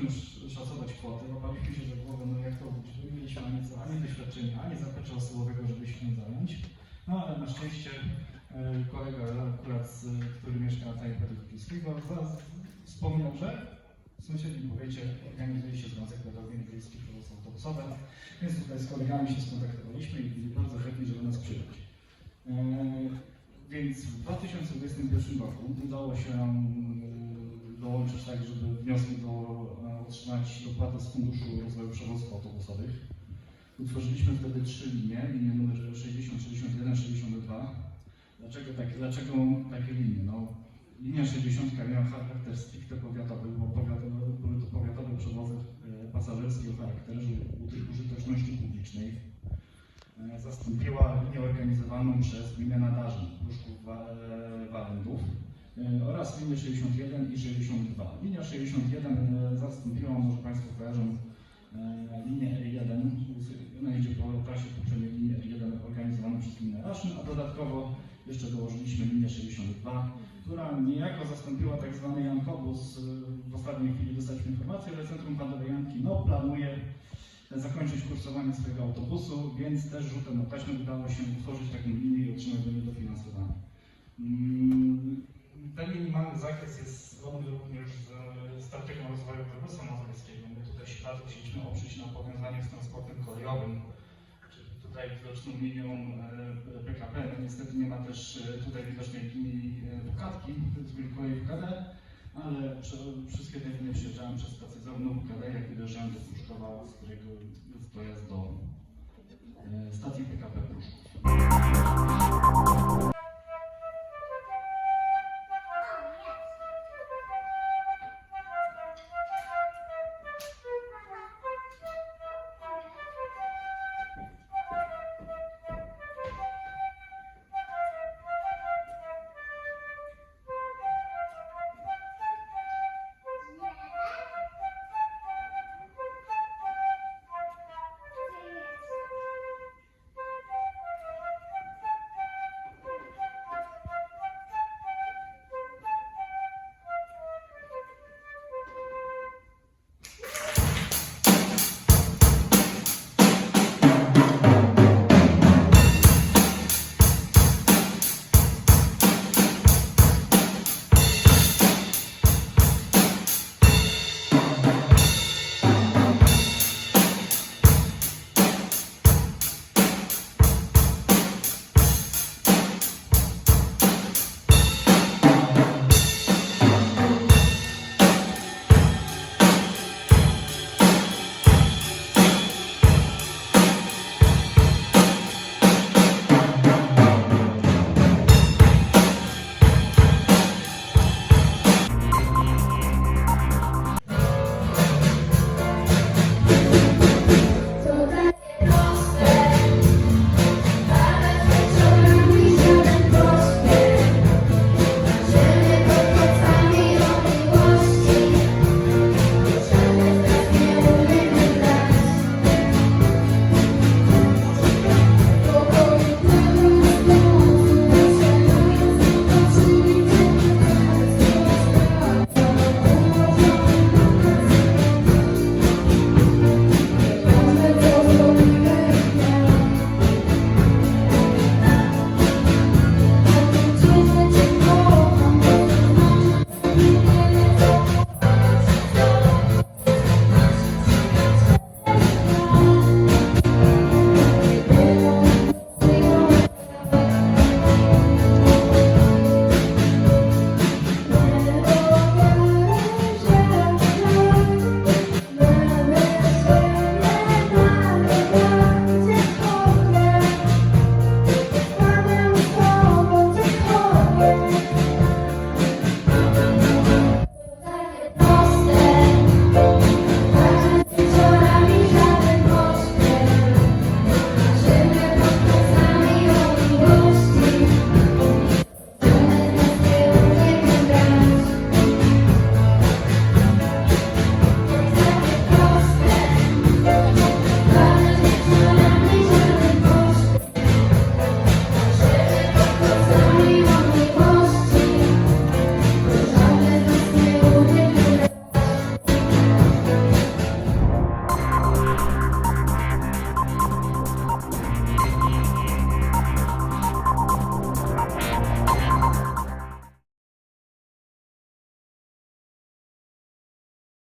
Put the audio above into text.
mogliśmy już szacować kwoty, no łapaliśmy się, że głowy, no jak to liczby, mieliśmy ani, ani doświadczenia, ani zaplecza osobowego, żeby się tym zająć. No ale na szczęście e, kolega akurat, który mieszka na Tajpie Wielkopolskiego, wspomniał, że w sąsiednim powiecie organizuje się Związek Pedagogów Wiejskich Przewozów Autobusowych, więc tutaj z kolegami się skontaktowaliśmy i byli bardzo chętni, żeby nas przyjąć. E, więc w 2021 roku udało się e, dołączyć tak, żeby wniosek do otrzymać dopłatę z Funduszu Rozwoju Przewozów Autobusowych. Utworzyliśmy wtedy trzy linie, linie numer 60, 61, 62. Dlaczego, tak, dlaczego takie linie? No, linia 60 miała charakter stricte powiatowy, bo powiatowe, były to powiatowe przewozy e, pasażerskie o charakterze użyteczności publicznej. E, Zastąpiła linię organizowaną przez gminę Nadarzyn, Pruszków Wa- Walendów e, oraz linię 61 i 62. Linia 61 e, zastąpiła, może Państwo kojarzą, linię E1, ona idzie po trasie poprzedniej linii E1 organizowaną przez gminę Raszyn, a dodatkowo jeszcze dołożyliśmy linię 62, która niejako zastąpiła tak zwany Jankobus. E, W ostatniej chwili dostaliśmy informację, że Centrum Handlowe Janki no, planuje zakończyć kursowanie swojego autobusu, więc też rzutem na taśmę udało się utworzyć taką linię i otrzymać do niej dofinansowanie. Mm, Ten minimalny zakres jest zgodny również z strategią rozwoju obszarze chcieliśmy oprzeć na powiązaniach z transportem kolejowym, czyli tutaj widoczną linią e, PKP. No niestety nie ma też e, tutaj widocznej linii Dukatki, z kolei WKD, ale wszystkie te linie przejeżdżałem przez stację zarówno WKD, jak i dojeżdżałem do Puszkowa, z którego jest dojazd do e,